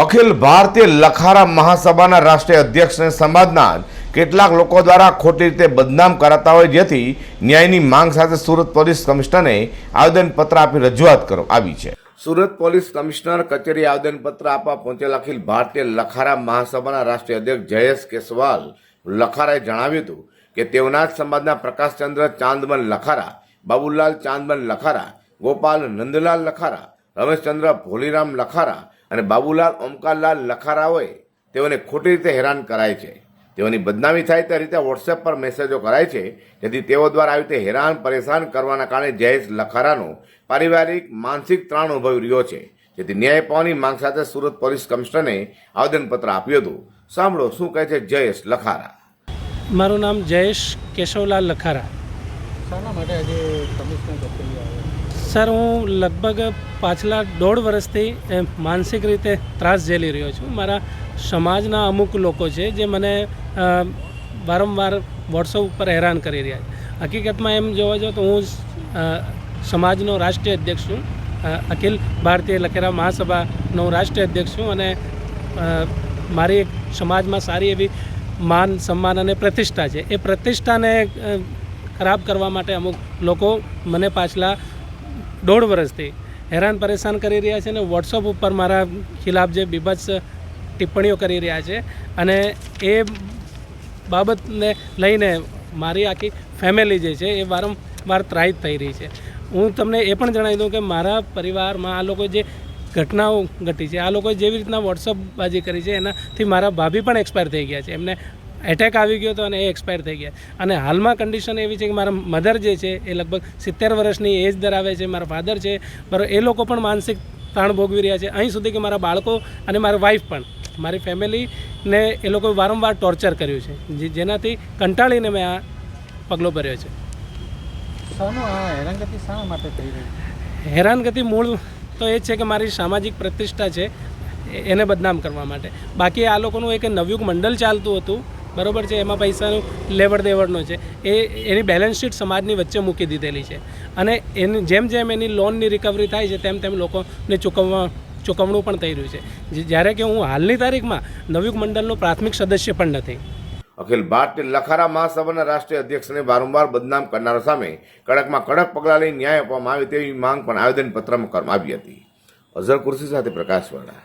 અખિલ ભારતીય લખારા મહાસભાના રાષ્ટ્રીય અધ્યક્ષ અને સમાજના કેટલાક લોકો દ્વારા ખોટી રીતે બદનામ કરાતા હોય જેથી ન્યાયની માંગ સાથે સુરત પોલીસ કમિશનરને આવેદનપત્ર આપી રજૂઆત કરો, આવી છે. સુરત પોલીસ કમિશનર કચેરી આવેદનપત્ર આપવા પહોંચેલા અખિલ ભારતીય લખારા મહાસભાના રાષ્ટ્રીય અધ્યક્ષ જયેશ કેસવાલ લખારાએ જણાવ્યું હતું કે તેઓના જ સમાજના પ્રકાશચંદ્ર ચાંદમન લખારા, બાબુલાલ ચાંદમન લખારા, ગોપાલ નંદલાલ લખારા, રમેશચંદ્ર ભોલીરામ લખારા અને બાબુલાલ ઓમકારલાલ લખારાઓએ તેઓને ખોટી રીતે હેરાન કરાય છે. તેઓની બદનામી થાય તે રીતે વોટ્સએપ પર મેસેજો કરાય છે. જેથી તેઓ દ્વારા આવી રીતે હેરાન પરેશાન કરવાના કારણે જયેશ લખારાનો પારિવારિક માનસિક ત્રાણ ઉભવી રહ્યો છે. જેથી ન્યાય પાવાની માંગ સાથે સુરત પોલીસ કમિશનરને આવેદનપત્ર આપ્યું હતું. સાંભળો શું કહે છે જયેશ લખારા. મારું નામ જયેશ કેશવલાલ લખારા. શાના માટે આજે કમિશનર સર, હું લગભગ પાછલા દોઢ વર્ષથી માનસિક રીતે ત્રાસ ઝેલી રહ્યો છું. મારા સમાજના અમુક લોકો છે જે મને વારંવાર વોટ્સઅપ ઉપર હેરાન કરી રહ્યા છે. હકીકતમાં એમ જોવા જાઓ તો હું સમાજનો રાષ્ટ્રીય અધ્યક્ષ છું. અખિલ ભારતીય લખેરા મહાસભાનો રાષ્ટ્રીય અધ્યક્ષ છું અને મારી એક સમાજમાં સારી એવી માન, સન્માન અને પ્રતિષ્ઠા છે. એ પ્રતિષ્ઠાને ખરાબ કરવા માટે અમુક લોકો મને પાછલા દોઢ વર્ષથી હેરાન પરેશાન કરી રહ્યા છે અને વોટ્સઅપ ઉપર મારા ખિલાફ જે બીભત્સ ટિપ્પણીઓ કરી રહ્યા છે અને એ બાબતને લઈને મારી આખી ફેમિલી જે છે એ વારંવાર ત્રાહિત થઈ રહી છે. હું તમને એ પણ જણાવી દઉં કે મારા પરિવારમાં આ લોકો જે ઘટનાઓ ઘટી છે, આ લોકોએ જેવી રીતના વોટ્સઅપબાજી કરી છે, એનાથી મારા ભાભી પણ એક્સપાયર થઈ ગયા છે. એમને એટેક આવી ગયો હતો અને એ એક્સપાયર થઈ ગયા. અને હાલમાં કન્ડિશન એવી છે કે મારા મધર જે છે એ લગભગ સિત્તેર વર્ષની એજ ધરાવે છે મારા ફાધર છે બરાબર એ લોકો પણ માનસિક તાણ ભોગવી રહ્યા છે. અહીં સુધી કે મારા બાળકો અને મારા વાઈફ પણ મારી ફેમિલીને એ લોકોએ વારંવાર ટોર્ચર કર્યું છે જે- જેનાથી કંટાળીને મેં આ પગલો ભર્યો છે. હેરાનગતિ શાના માટે થઈ રહી? હેરાનગતિ મૂળ તો એ જ છે કે મારી સામાજિક પ્રતિષ્ઠા છે એને બદનામ કરવા માટે. બાકી આ લોકોનું એક નવયુગ મંડળ ચાલતું હતું બરોબર છે? એમાં પૈસાનું લેવડ દેવડનો છે. એ એની બેલેન્સ શીટ સમાજની વચ્ચે મૂકી દીધેલી છે. અને એની જેમ જેમ એની લોનની રિકવરી થાય છે, તેમ તેમ લોકોને ચૂકવવા, ચૂકવણું પણ થઈ રહ્યું છે. જ્યારે કે હું હાલની તારીખમાં નવયુગ મંડળનો પ્રાથમિક સદસ્ય પણ નથી. અખિલ ભારતીય લખારા મહાસભાના રાષ્ટ્રીય અધ્યક્ષને વારંવાર બદનામ કરનારા સામે કડકમાં કડક પગલાં લઈ ન્યાય આપવામાં આવે તેવી માંગ પણ આવેદનપત્રમાં કરવામાં આવી હતી. અઝર કુર્સી સાથે પ્રકાશ પ્રકાશવાળા